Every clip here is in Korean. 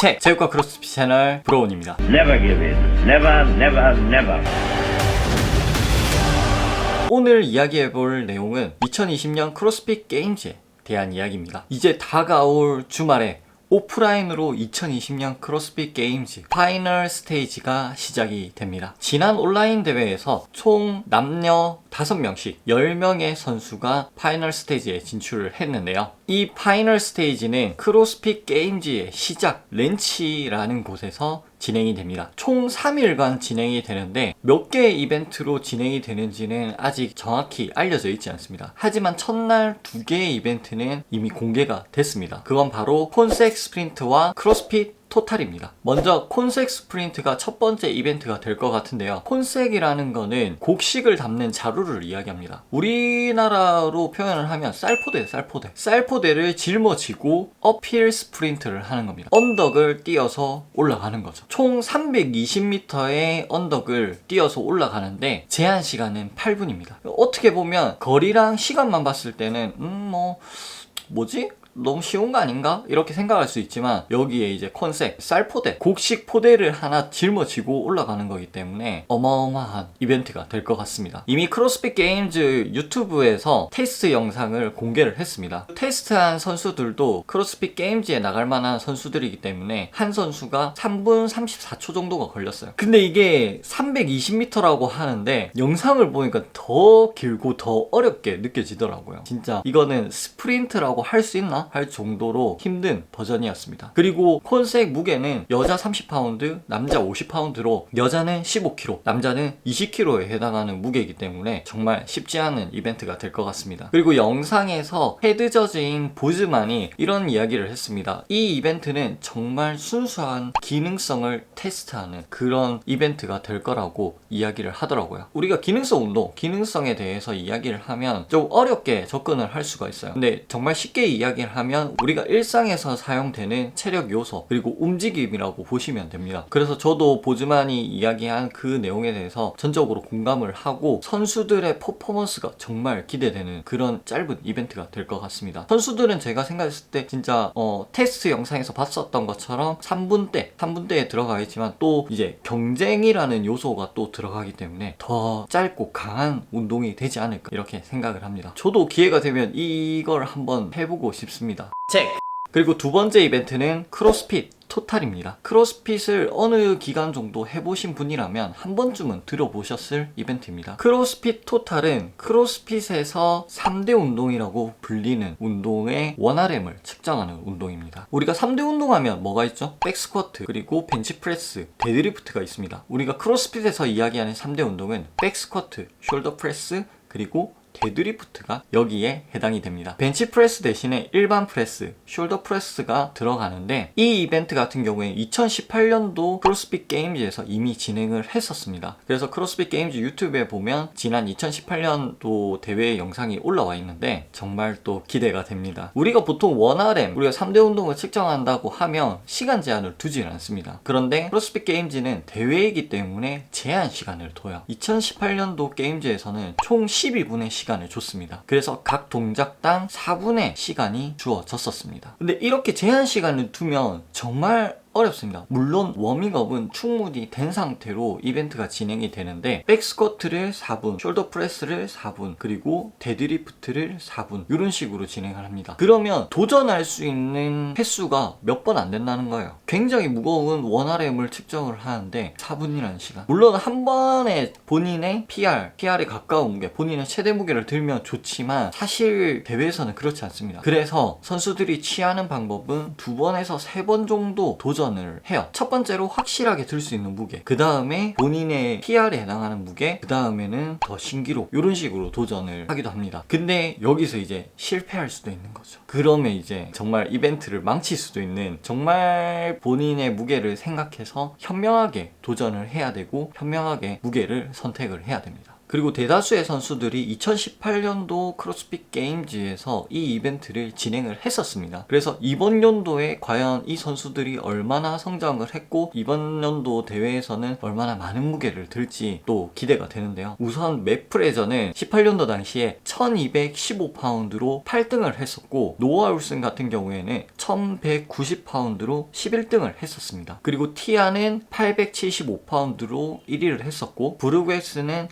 책 체육과 크로스핏 채널 브로운입니다. Never give in. Never, never, never. 오늘 이야기해볼 내용은 2020년 크로스핏 게임즈에 대한 이야기입니다. 이제 다가올 주말에 오프라인으로 2020년 크로스핏 게임즈 파이널 스테이지가 시작이 됩니다. 지난 온라인 대회에서 총 남녀 5명씩 10명의 선수가 파이널 스테이지에 진출을 했는데요. 이 파이널 스테이지는 크로스핏 게임즈의 시작 렌치라는 곳에서 진행이 됩니다. 총 3일간 진행이 되는데 몇 개의 이벤트로 진행이 되는지는 아직 정확히 알려져 있지 않습니다. 하지만 첫날 두 개의 이벤트는 이미 공개가 됐습니다. 그건 바로 콘섹 스프린트와 크로스핏 토탈입니다. 먼저 콘색 스프린트가 첫 번째 이벤트가 될 것 같은데요. 콘색이라는 거는 곡식을 담는 자루를 이야기합니다. 우리나라로 표현을 하면 쌀포대, 쌀포대. 쌀포대를 짊어지고 어필 스프린트를 하는 겁니다. 언덕을 뛰어서 올라가는 거죠. 총 320m의 언덕을 뛰어서 올라가는데 제한 시간은 8분입니다. 어떻게 보면 거리랑 시간만 봤을 때는 음 뭐 뭐지? 너무 쉬운 거 아닌가? 이렇게 생각할 수 있지만 여기에 이제 컨셉 쌀 포대 곡식 포대를 하나 짊어지고 올라가는 거기 때문에 어마어마한 이벤트가 될 것 같습니다 이미 크로스핏 게임즈 유튜브에서 테스트 영상을 공개를 했습니다 테스트한 선수들도 크로스핏 게임즈에 나갈 만한 선수들이기 때문에 한 선수가 3분 34초 정도가 걸렸어요 근데 이게 320m라고 하는데 영상을 보니까 더 길고 더 어렵게 느껴지더라고요 진짜 이거는 스프린트라고 할 수 있나? 할 정도로 힘든 버전이었습니다. 그리고 콘색 무게는 여자 30파운드, 남자 50파운드로 여자는 15kg, 남자는 20kg에 해당하는 무게이기 때문에 정말 쉽지 않은 이벤트가 될 것 같습니다. 그리고 영상에서 헤드 저지인 보즈만이 이런 이야기를 했습니다. 이 이벤트는 정말 순수한 기능성을 테스트하는 그런 이벤트가 될 거라고 이야기를 하더라고요. 우리가 기능성 운동, 기능성에 대해서 이야기를 하면 좀 어렵게 접근을 할 수가 있어요. 근데 정말 쉽게 이야기를 하면 우리가 일상에서 사용되는 체력 요소 그리고 움직임이라고 보시면 됩니다. 그래서 저도 보즈만이 이야기한 그 내용에 대해서 전적으로 공감을 하고 선수들의 퍼포먼스가 정말 기대되는 그런 짧은 이벤트가 될 것 같습니다. 선수들은 제가 생각했을 때 진짜 어, 테스트 영상에서 봤었던 것처럼 3분대, 3분대에 들어가겠지만 또 이제 경쟁이라는 요소가 또 들어가기 때문에 더 짧고 강한 운동이 되지 않을까 이렇게 생각을 합니다. 저도 기회가 되면 이걸 한번 해보고 싶습니다. 체크! 그리고 두 번째 이벤트는 크로스핏 토탈입니다. 크로스핏을 어느 기간 정도 해보신 분이라면 한 번쯤은 들어보셨을 이벤트입니다. 크로스핏 토탈은 크로스핏에서 3대 운동이라고 불리는 운동의 원RM을 측정하는 운동입니다. 우리가 3대 운동하면 뭐가 있죠? 백스쿼트, 그리고 벤치프레스, 데드리프트가 있습니다. 우리가 크로스핏에서 이야기하는 3대 운동은 백스쿼트, 숄더 프레스, 그리고 데드리프트가 여기에 해당이 됩니다. 벤치프레스 대신에 일반 프레스, 숄더 프레스가 들어가는데 이 이벤트 같은 경우에 2018년도 크로스핏 게임즈에서 이미 진행을 했었습니다. 그래서 크로스핏 게임즈 유튜브에 보면 지난 2018년도 대회 영상이 올라와 있는데 정말 또 기대가 됩니다. 우리가 보통 원RM, 우리가 3대 운동을 측정한다고 하면 시간 제한을 두질 않습니다. 그런데 크로스핏 게임즈는 대회이기 때문에 제한 시간을 둬요. 2018년도 게임즈에서는 총 12분의 시간 을 줬습니다. 그래서 각 동작당 4분의 시간이 주어졌었습니다. 근데 이렇게 제한 시간을 두면 정말 어렵습니다. 물론 워밍업은 충분히 된 상태로 이벤트가 진행이 되는데 백스쿼트를 4분, 숄더 프레스를 4분, 그리고 데드리프트를 4분 이런 식으로 진행을 합니다. 그러면 도전할 수 있는 횟수가 몇 번 안 된다는 거예요. 굉장히 무거운 원RM을 측정을 하는데 4분이라는 시간. 물론 한 번에 본인의 PR, PR에 가까운 무게, 본인의 최대 무게를 들면 좋지만 사실 대회에서는 그렇지 않습니다. 그래서 선수들이 취하는 방법은 두 번에서 세 번 정도 도전 도전을 해요. 첫 번째로 확실하게 들 수 있는 무게. 그 다음에 본인의 PR에 해당하는 무게. 그 다음에는 더 신기록. 이런 식으로 도전을 하기도 합니다. 근데 여기서 이제 실패할 수도 있는 거죠. 그러면 이제 정말 이벤트를 망칠 수도 있는 정말 본인의 무게를 생각해서 현명하게 도전을 해야 되고 현명하게 무게를 선택을 해야 됩니다. 그리고 대다수의 선수들이 2018년도 크로스핏 게임즈에서 이 이벤트를 진행을 했었습니다. 그래서 이번 연도에 과연 이 선수들이 얼마나 성장을 했고 이번 연도 대회에서는 얼마나 많은 무게를 들지 또 기대가 되는데요. 우선 맥프레저는 18년도 당시에 1215파운드로 8등을 했었고 노아 울슨 같은 경우에는 1190파운드로 11등을 했었습니다. 그리고 티아는 875파운드로 1위를 했었고 브루그웨스는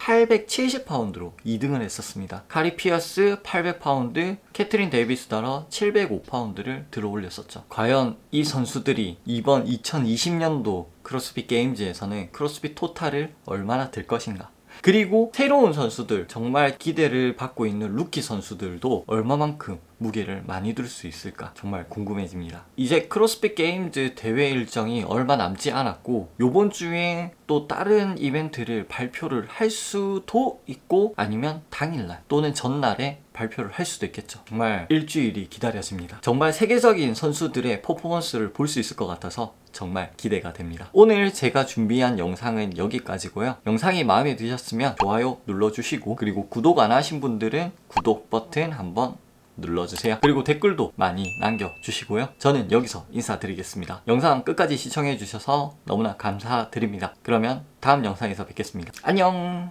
870파운드로 2등을 했었습니다. 카리 피어스 800파운드, 캐트린 데이비스 따라 705파운드를 들어 올렸었죠. 과연 이 선수들이 이번 2020년도 크로스핏 게임즈에서는 크로스핏 토탈을 얼마나 들 것인가? 그리고 새로운 선수들, 정말 기대를 받고 있는 루키 선수들도 얼마만큼 무게를 많이 들 수 있을까 정말 궁금해집니다. 이제 크로스핏 게임즈 대회 일정이 얼마 남지 않았고 요번 주에 또 다른 이벤트를 발표를 할 수도 있고 아니면 당일날 또는 전날에 발표를 할 수도 있겠죠. 정말 일주일이 기다려집니다. 정말 세계적인 선수들의 퍼포먼스를 볼 수 있을 것 같아서 정말 기대가 됩니다. 오늘 제가 준비한 영상은 여기까지고요. 영상이 마음에 드셨으면 좋아요 눌러주시고 그리고 구독 안 하신 분들은 구독 버튼 한번 눌러주세요. 그리고 댓글도 많이 남겨주시고요. 저는 여기서 인사드리겠습니다. 영상 끝까지 시청해주셔서 너무나 감사드립니다. 그러면 다음 영상에서 뵙겠습니다. 안녕!